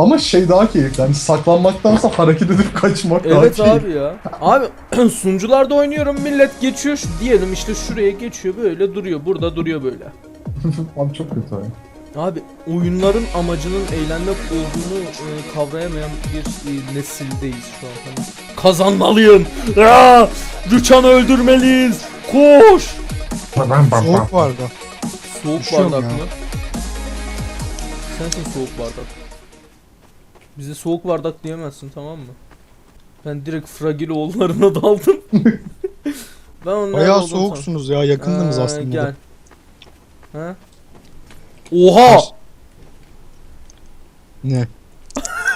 Ama şey daha keyifli. Yani saklanmaktansa hareket edip kaçmak daha Evet keyifli. abi ya. Abi sunucularda oynuyorum millet geçiyor şu diyelim işte şuraya geçiyor böyle duruyor burada duruyor böyle. Abi çok kötü ya. Abi oyunların amacının eğlenmek olduğunu e, kavrayamayan bir e, nesildeyiz şu an. Hani kazanmalıyım. Aa, Rüçhan'ı öldürmeliyiz. Koş. Soğuk vardı. Soğuk Üşüyorum bardak ya. mı? Sensin soğuk bardak. Bize soğuk bardak diyemezsin tamam mı? Ben direkt Fragiloğullarına daldım. ben onlara Bayağı oldum soğuksunuz ya yakındınız Aa, aslında. Gel. Ha? Oha! Ne?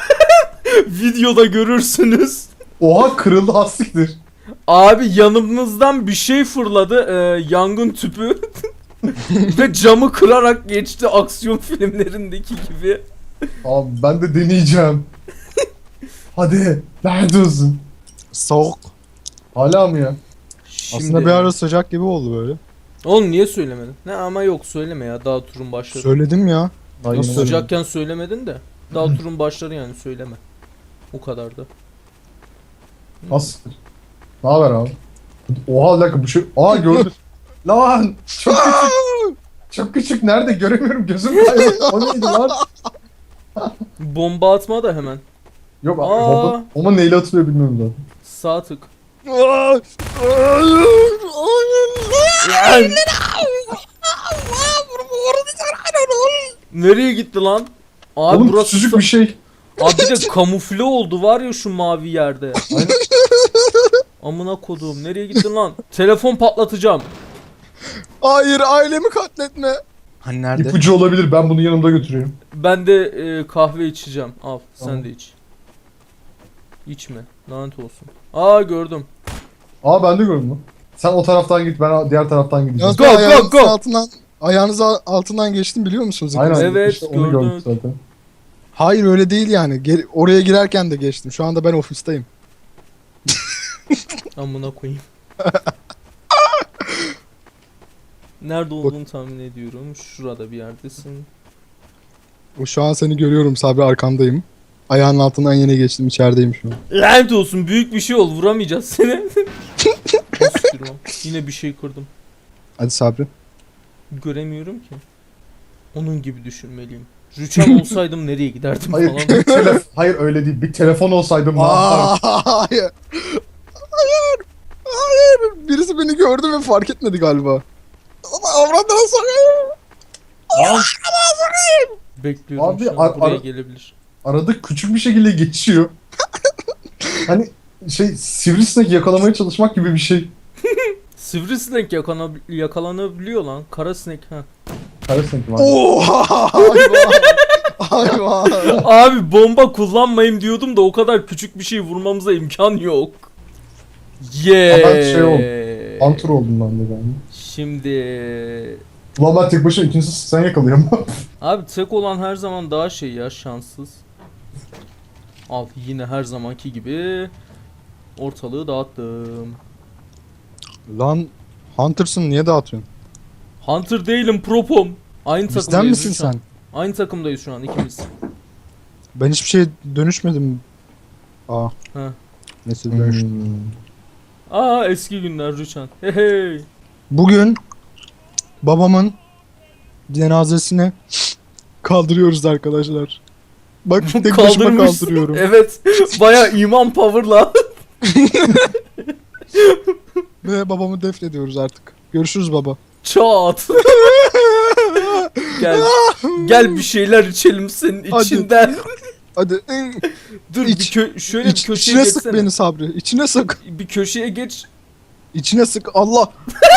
Videoda görürsünüz. Oha kırıldı hastiktir. Abi yanımızdan bir şey fırladı. e, yangın tüpü. Ve camı kırarak geçti aksiyon filmlerindeki gibi. Abi ben de deneyeceğim. Hadi. Nerede olsun? Soğuk. Hala mı ya? Şimdi... Aslında bir ara sıcak gibi oldu böyle. Oğlum niye söylemedin? Ne ama yok söyleme ya daha turun başladı. Söyledim ya. Nasıl Sıcakken söylemedin de. Daha turun başları yani söyleme. O kadar da. Hastiktir. Ne haber abi? Oha bir dakika bu şey... Aa gördüm. lan! Çok küçük. Çok küçük. Nerede? Göremiyorum. Gözüm kayboldu. O neydi lan? Bomba atma da hemen. Yok abi. Aa. Ama, ama neyle atılıyor bilmiyorum zaten. Sağ tık. Lan! Nereye gitti lan? Abi Oğlum burası küçücük bir şey. Abi bir de kamufle oldu var ya şu mavi yerde. Aynen. Amına koduğum nereye gittin lan? Telefon patlatacağım. Hayır ailemi katletme. Hani nerede? İpucu olabilir. Ben bunu yanımda götürüyorum. Ben de e, kahve içeceğim. Al sen Tamam. de iç. İçme. Lanet olsun. Aa gördüm. Aa ben de gördüm lan. Sen o taraftan git. Ben diğer taraftan gideceğim. Yalnız Go, ben go, ayağınızın go. altından ayağınız al- altından geçtim biliyor musunuz? Aynen. Evet, işte onu gördük. gördük zaten. Hayır öyle değil yani. Gel- oraya girerken de geçtim. Şu anda ben ofisteyim. Amına koyayım. Nerede olduğunu tahmin ediyorum. Şurada bir yerdesin. Şu an seni görüyorum Sabri arkandayım. Ayağının altından yine geçtim içerideyim şu an. Lanet olsun büyük bir şey ol vuramayacağız seni. Yine bir şey kırdım. Hadi Sabri. Göremiyorum ki. Onun gibi düşünmeliyim. Rüçhan olsaydım nereye giderdim Hayır, falan. Hayır öyle değil. Bir telefon olsaydım ne yapardım? Aa, hayır. Hayır. Hayır. Birisi beni gördü ve fark etmedi galiba. Avradına sokayım. Aa, Bekliyorum Abi, şu an ar- buraya ar- gelebilir. arada küçük bir şekilde geçiyor. hani şey sivrisinek yakalamaya çalışmak gibi bir şey. Sivrisinek yakana, yakalanabiliyor lan. Kara sinek ha. Karasinek var. Oha hayvan. hayvan. Abi bomba kullanmayayım diyordum da o kadar küçük bir şey vurmamıza imkan yok. Yeah. Adam şey oldu, Hunter oldum ben de ben. Şimdi Ulan ben tek başına ikincisi sen yakalıyorsun. abi tek olan her zaman daha şey ya şanssız. Al yine her zamanki gibi ortalığı dağıttım. Lan Hunter'sın niye dağıtıyorsun? Hunter değilim propom. Aynı Bizden takımdayız misin şu an. sen? Aynı takımdayız şu an ikimiz. Ben hiçbir şeye dönüşmedim. Aa. Ha. Neyse dönüştüm. Hmm. Aa eski günler Rüçhan. Hey hey. Bugün babamın cenazesini kaldırıyoruz arkadaşlar. Bak tek başıma kaldırıyorum. Evet. Baya iman power'la. Ve babamı defnediyoruz artık. Görüşürüz baba. Çat. gel. Gel bir şeyler içelim senin Hadi. içinden. Hadi Dur İç. bir kö- şöyle İç, bir köşeye içine sık geçsene. beni Sabri. İçine sık. Bir köşeye geç. İçine sık. Allah.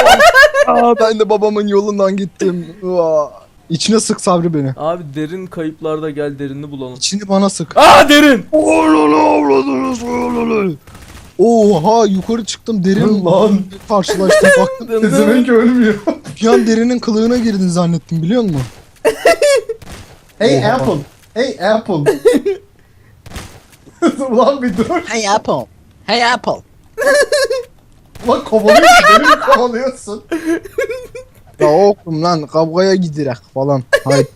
Aa, ben de babamın yolundan gittim. Aa. İçine sık Sabri beni. Abi derin kayıplarda gel derinini bulalım. İçini bana sık. Aa derin. Oha yukarı çıktım derin Lan karşılaştım baktım. Pezevenk ölmüyor. Bir an derinin kılığına girdin zannettim biliyor musun? hey Oha. Apple. Hey Apple. Ulan bir dur. Hey Apple. Hey Apple. Ulan kovalıyorsun. Beni mi kovalıyorsun? Ya oğlum lan kavgaya giderek falan. Hayır.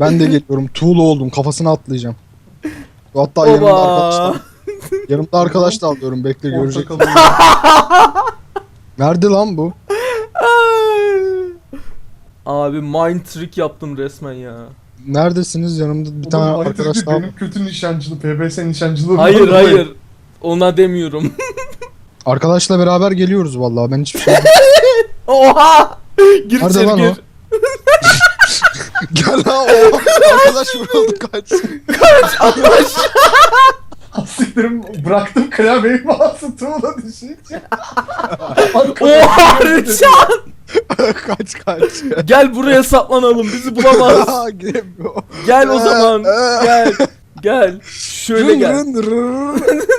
Ben de geliyorum. Tuğla oldum. Kafasına atlayacağım. Hatta yanımda arkadaş Oba. da, yanımda arkadaş da alıyorum bekle görecek. Nerede lan bu? Abi mind trick yaptım resmen ya. Neredesiniz yanımda bir tane arkadaş daha. benim kötü nişancılığı, PBS nişancılığı. Hayır hayır. Ona demiyorum. Arkadaşla beraber geliyoruz vallahi ben hiçbir şey Oha! Gir Nerede içeri lan o? gir. Gel lan o arkadaş vuruldu kaç. Siktirim bıraktım klavyeyi mouse'u tuğla düşecek. Oha Rüçhan! kaç kaç. Gel buraya saplanalım bizi bulamaz. Aa, Giremiyor. Gel o zaman. Gel. Gel. Şöyle gel. rın rın. Aa,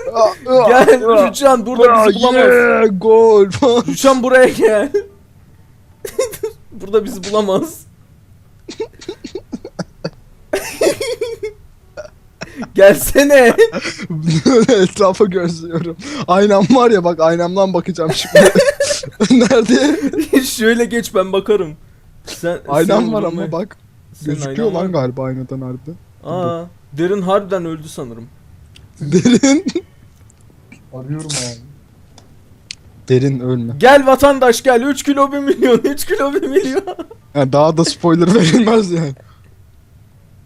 Gel Rüçhan burada bizi bulamaz. Gol. Rüçhan buraya gel. burada bizi bulamaz. Gelsene. Etrafa gözlüyorum. Aynam var ya bak aynamdan bakacağım şimdi. Nerede? Şöyle geç ben bakarım. Sen Aynam sen var ama bak. Senin Gözüküyor lan var. galiba aynadan harbi. Aa, Derin harbiden öldü sanırım. Derin. Arıyorum abi. Derin ölme. Gel vatandaş gel 3 kilo 1 milyon 3 kilo 1 milyon. Yani daha da spoiler verilmez yani.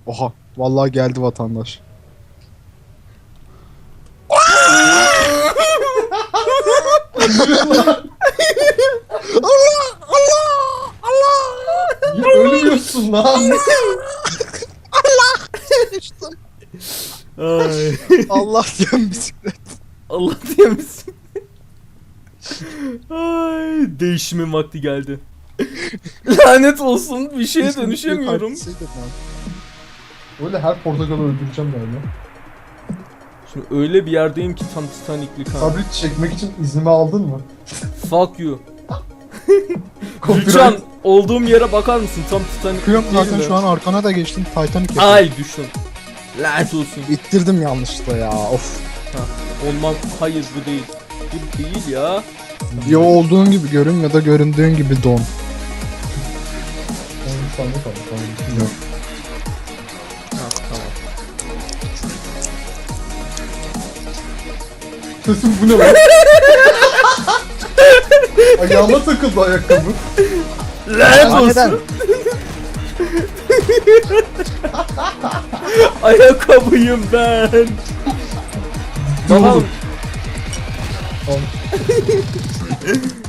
Oha. Vallahi geldi vatandaş. Ya ölmüyorsun lan. Ay, Allah diyen bisiklet. Allah diye misin? Ay, değişimin vakti geldi. Lanet olsun bir şeye dönüşemiyorum. Öyle her portakalı öldüreceğim galiba. Şimdi öyle bir yerdeyim ki tam Titanic'lik ha. Sabri çekmek için iznimi aldın mı? Fuck you. Rüçhan olduğum yere bakar mısın? Tam Titanic değil zaten şu an arkana da geçtim Titanic. Ay düşün. Lanet olsun. İttirdim yanlışlıkla ya of. Olmam. Hayır bu değil. Bu değil ya. Ya olduğun gibi görün ya da göründüğün gibi don. 10 saniye kaldı. Tamam. Bilmiyorum. Ha, tamam. Sesim bu ne lan? Ayağıma takıldı ayakkabı. Lanet olsun. Ayakkabıyım ben. Bakalım.